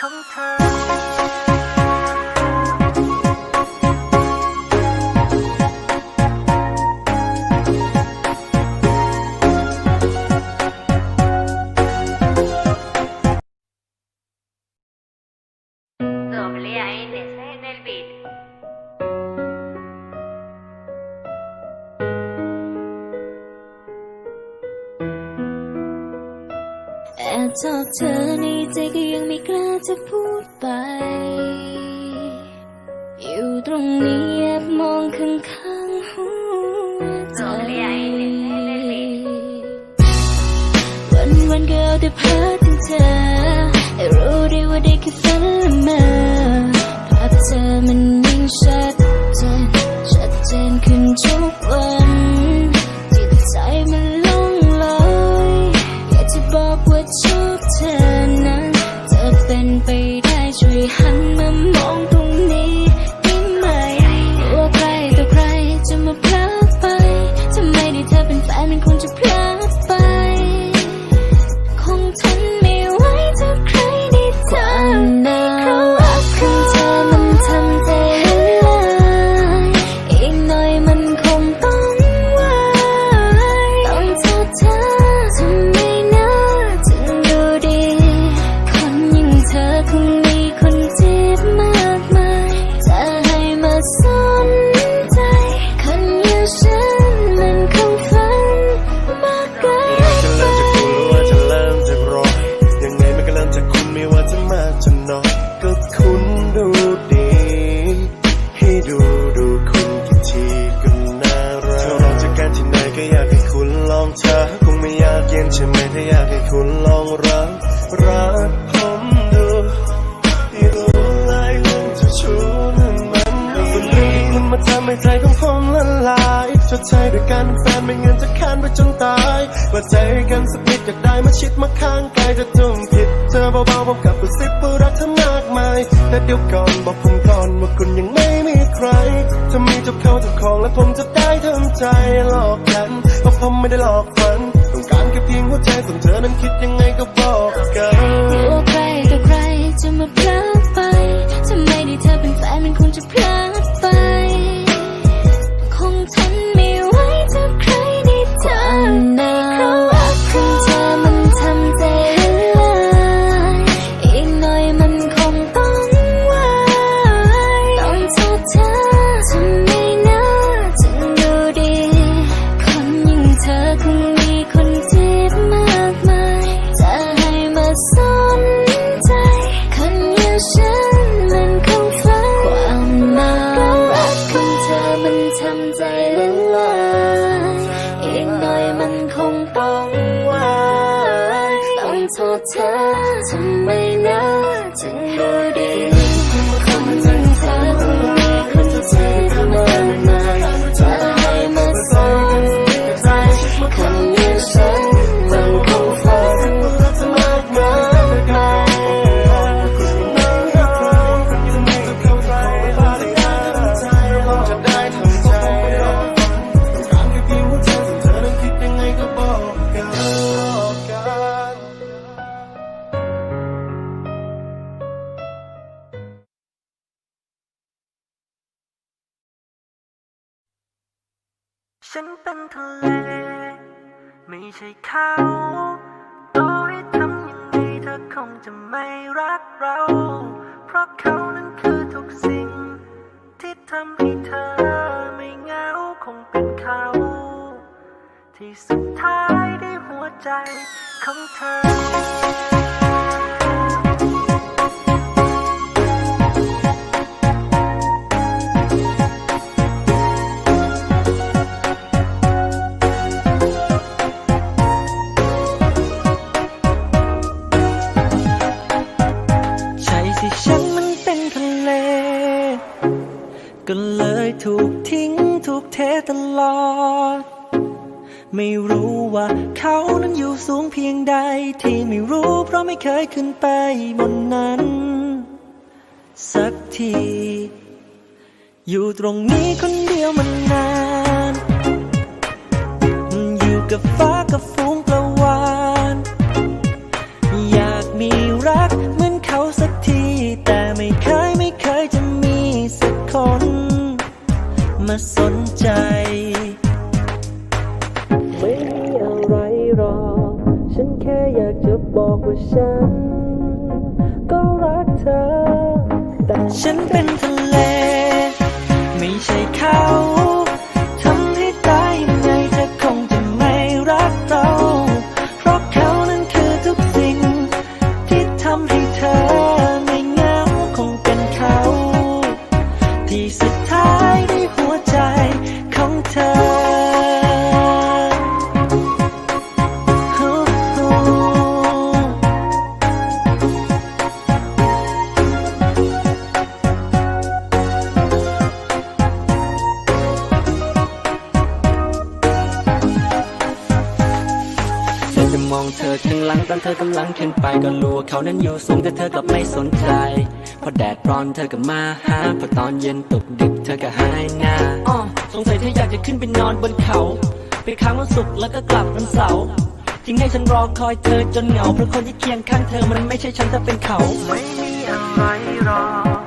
ของเธอ จะพูดไป อยู่ตรงนี้แอบมองข้างข้างๆหัวใจวันวันก็เอาแต่เพ้อถึงเธอแต่รู้ได้ว่าได้แค่ฝันละเมอภาพเธอมันยิ่งชัด ใช่ไหมถ้าอยากให้คุณลองรักรักผมดูที่รู้เลยเรื่องจะชูนั้นมันมีคุณมาทำให้ใจของผมละลายชดใช้ด้วยการเป็นแฟนไม่เงั้นจะค้านไปจนตายว่าใจกันสักนิดอยากได้มาชิดมาข้างกายจะจุ่มผิดเธอเบาๆผมกับกระซิบว่ารักเธอมากมายแต่เดี๋ยวก่อนบอกผมก่อนว่าคุณยังไม่มีใครถ้ามีเจ้าเข้าเจ้าของแล้วผมจะได้ทำใจหลอกกันเพราะผมไม่ได้หลอกฝัน การแค่เพียงหัวใจส่วนเธอนั้นคิดยังไงก็บอกกันตัวใครต่อใครจะมาพลาดไปทำไมได้เธอเป็นแฟนมันคงจะพลาด ต้ ช่เขาต่อให้ทำยังไงเธอคงจะไม่รักเรา เพราะเขานั้นคือทุกสิ่ง ที่ทำให้เธอไม่เหงาคงเป็นเขา ที่สุดท้ายได้หัวใจของเธอ ใช่ฉันมันเป็นทะเล ก็เลยถูกทิ้งถูกเทตลอด ไม่รู้ว่าเขานั้นอยู่สูงเพียงใด ที่ไม่รู้เพราะไม่เคยขึ้นไปบนนั้น สักที อยู่ตรงนี้คนเดียวมันนาน อยู่กับฟ้ากับ สนใจ ไม่มีอะไรหรอก ฉันแค่อยากจะบอกว่าฉัน องเธอข้างหลังตอนเธอกำลังขึ้นไปก็รู้ว่าเขานั้นอยู่สูงแต่เธอกลับไม่สนใจ พอแดดร้อนเธอก็มาหา พอตอนเย็นตกดึกเธอก็หายหน้าอ้อสงสัยเธออยากจะขึ้นไปนอนบนเขา ไปค้างวันศุกร์แล้วก็กลับวันเสาร์ทิ้งให้ฉันรอคอยเธอจนเหงาเพราะคนที่เคียงข้างเธอมันไม่ใช่ฉันแต่เป็นเขา ไม่มีอะไรหรอ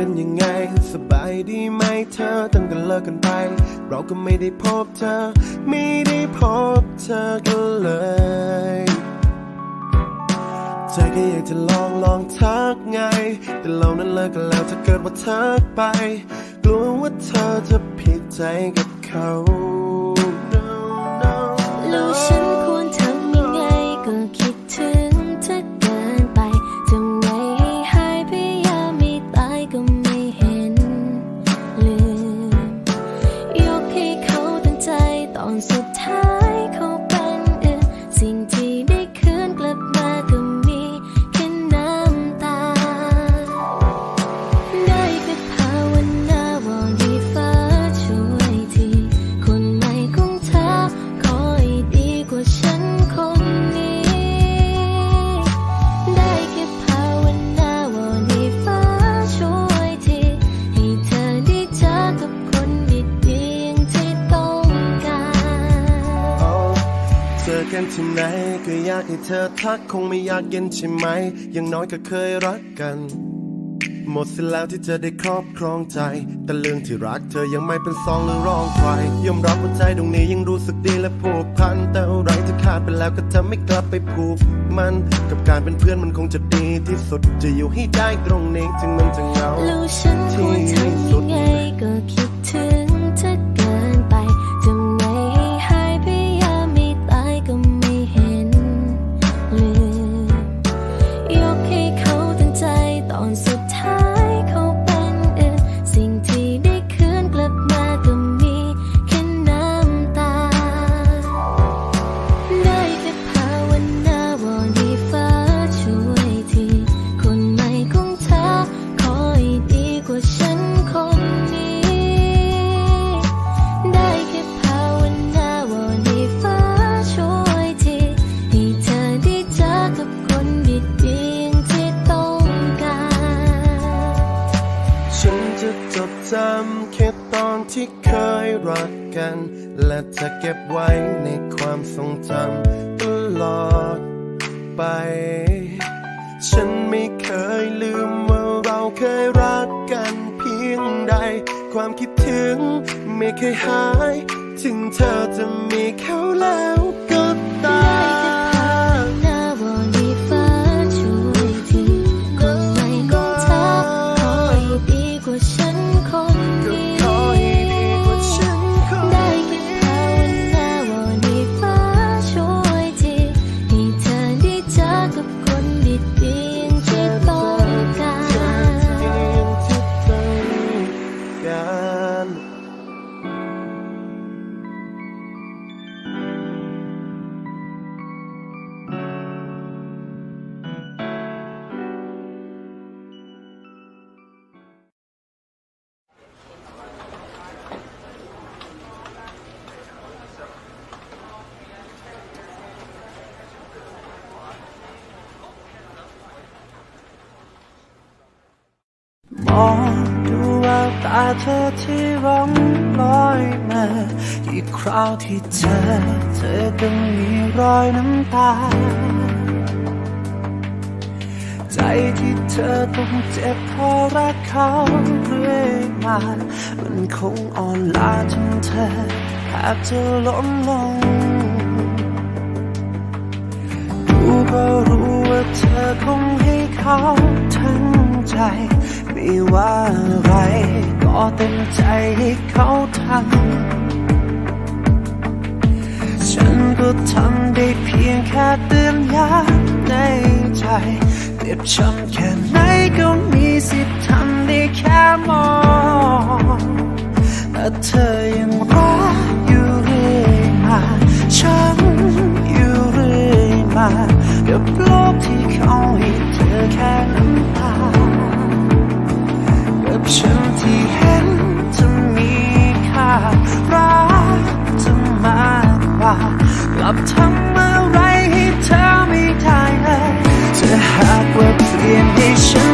เป็นยังไง สบายดีไหมเธอตั้งแต่เลิกกันไป เราก็ไม่ได้พบเธอ ไม่ได้พบเธอกันเลยใจก็อยากจะลองลองทักไง แต่เรานั้นเลิกกันแล้วถ้าเกิดว่าทักไป กลัวว่าเธอจะผิดใจกับเขา No, no, แล้วฉัน กันที่ไหนก็อยากให้เธอทักคงไม่อยากเย็นใช่ไหมอย่างน้อยก็เคยรักกัน หมดสิ้นแล้วที่จะได้ครอบครองใจ แต่เรื่องที่รักเธอยังไม่เป็นซองหรือร้องใครยอมรับว่าใจตรงนี้ยังรู้สึกดีและผูกพัน แต่อะไรที่ขาดไปแล้วก็จะไม่กลับไปผูกมัน กับการเป็นเพื่อนมันคงจะดีที่สุดจะอยู่ให้ได้ตรงนี้ถึงมันจะเหงา ลอดไป ฉันไม่เคยลืมว่าเราเคยรักกันเพียงใด ความคิดถึงไม่เคยหาย ถึงเธอจะมีเขาแล้วก็ตาม องดูแววตาเธอที่ร้องลอยมาอีกคราวที่เจอเธอก็มีรอยน้ำตา ใจที่เธอต้องเจ็บเพราะรักเขาเรื่อยมามันคงอ่อนล้าจนเธอแทบจะล้มลงรู้ก็รู้ว่าเธอคงให้เขาทั้ง ใจ ไม่ว่าอะไร ก็เต็มใจให้เขาทำฉันก็ทำได้เพียงแค่เตือนย้ำในใจเจ็บช้ำ กลับทำอะไรให้เธอไม่ได้เลยจะหากว่าเปลี่ยนให้ฉัน